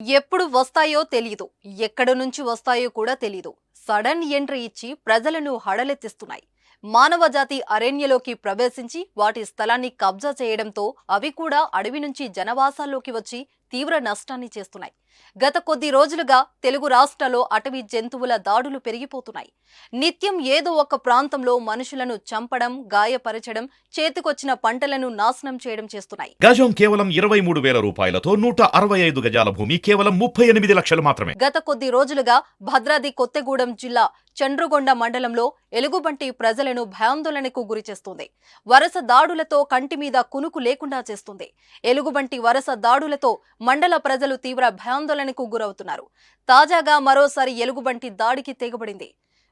ఎప్పుడు వస్తాయో తెలీదు. ఎక్కడ నుంచి వస్తాయో కూడా తెలీదు. సడన్ ఎంట్రీ ఇచ్చి ప్రజలను హడలెత్తిస్తున్నాయి. మానవ జాతి అరణ్యలోకి ప్రవేశించి వాటి స్థలాన్ని కబ్జా చేయడంతో అవి కూడా అడవి నుంచి జనవాసాల్లోకి వచ్చి తీవ్ర నష్టాన్ని చేస్తున్నాయి. గత కొద్ది రోజులుగా తెలుగు రాష్ట్రాల్లో అటవీ జంతువుల దాడులు పెరిగిపోతున్నాయి. నిత్యం ఏదో ఒక ప్రాంతంలో మనుషులను చంపడం గాయపరచడం చేతికొచ్చిన పంటలను నాశనం చేయడం చేస్తున్నాయి. గజం కేవలం ఇరవై మూడు వేల రూపాయలతో నూట అరవై ఐదు గజాల భూమి కేవలం ముప్పై ఎనిమిది లక్షలు మాత్రమే. గత కొద్ది రోజులుగా భద్రాద్రి కొత్తగూడెం జిల్లా చండ్రుగొండ మండలంలో ఎలుగుబంటి ప్రజలను భయాందోళనకు గురిచేస్తుంది వరుస దాడులతో కంటి మీద కునుకు లేకుండా చేస్తుంది. ఎలుగుబంటి వరుస దాడులతో మండల ప్రజలు తీవ్ర భయాందోళనకు గురవుతున్నారు. తాజాగా మరోసారి ఎలుగుబంటి దాడికి తెగబడింది.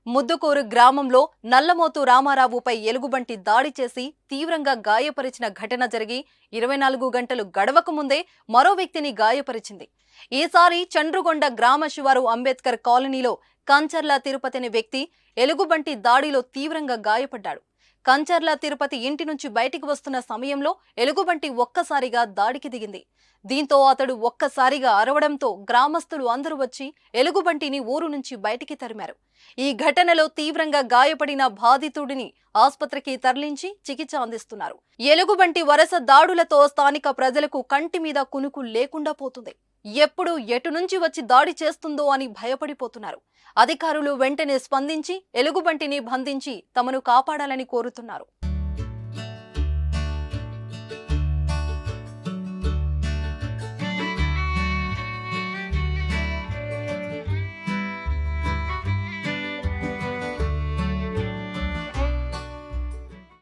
ముద్దుకూరు గ్రామంలో నల్లమోతు రామారావుపై ఎలుగుబంటి దాడి చేసి తీవ్రంగా గాయపరిచిన ఘటన జరిగి ఇరవై నాలుగు గంటలు గడవక ముందే మరో వ్యక్తిని గాయపరిచింది. ఈసారి చండ్రుగొండ గ్రామ శివారు అంబేద్కర్ కాలనీలో కంచర్ల తిరుపతి అనే వ్యక్తి ఎలుగుబంటి దాడిలో తీవ్రంగా గాయపడ్డాడు. కంచర్ల తిరుపతి ఇంటి నుంచి బయటికి వస్తున్న సమయంలో ఎలుగుబంటి ఒక్కసారిగా దాడికి దిగింది. దీంతో అతడు ఒక్కసారిగా అరవడంతో గ్రామస్తులు అందరూ వచ్చి ఎలుగుబంటిని ఊరు నుంచి బయటికి తరిమారు. ఈ ఘటనలో తీవ్రంగా గాయపడిన బాధితుడిని ఆసుపత్రికి తరలించి చికిత్స అందిస్తున్నారు. ఎలుగుబంటి వరుస దాడులతో స్థానిక ప్రజలకు కంటి మీద కునుకు లేకుండా పోతుంది. ఎప్పుడు ఎటు నుంచి వచ్చి దాడి చేస్తుందో అని భయపడిపోతున్నారు. అధికారులు వెంటనే స్పందించి ఎలుగుబంటిని బంధించి తమను కాపాడాలని కోరుతున్నారు.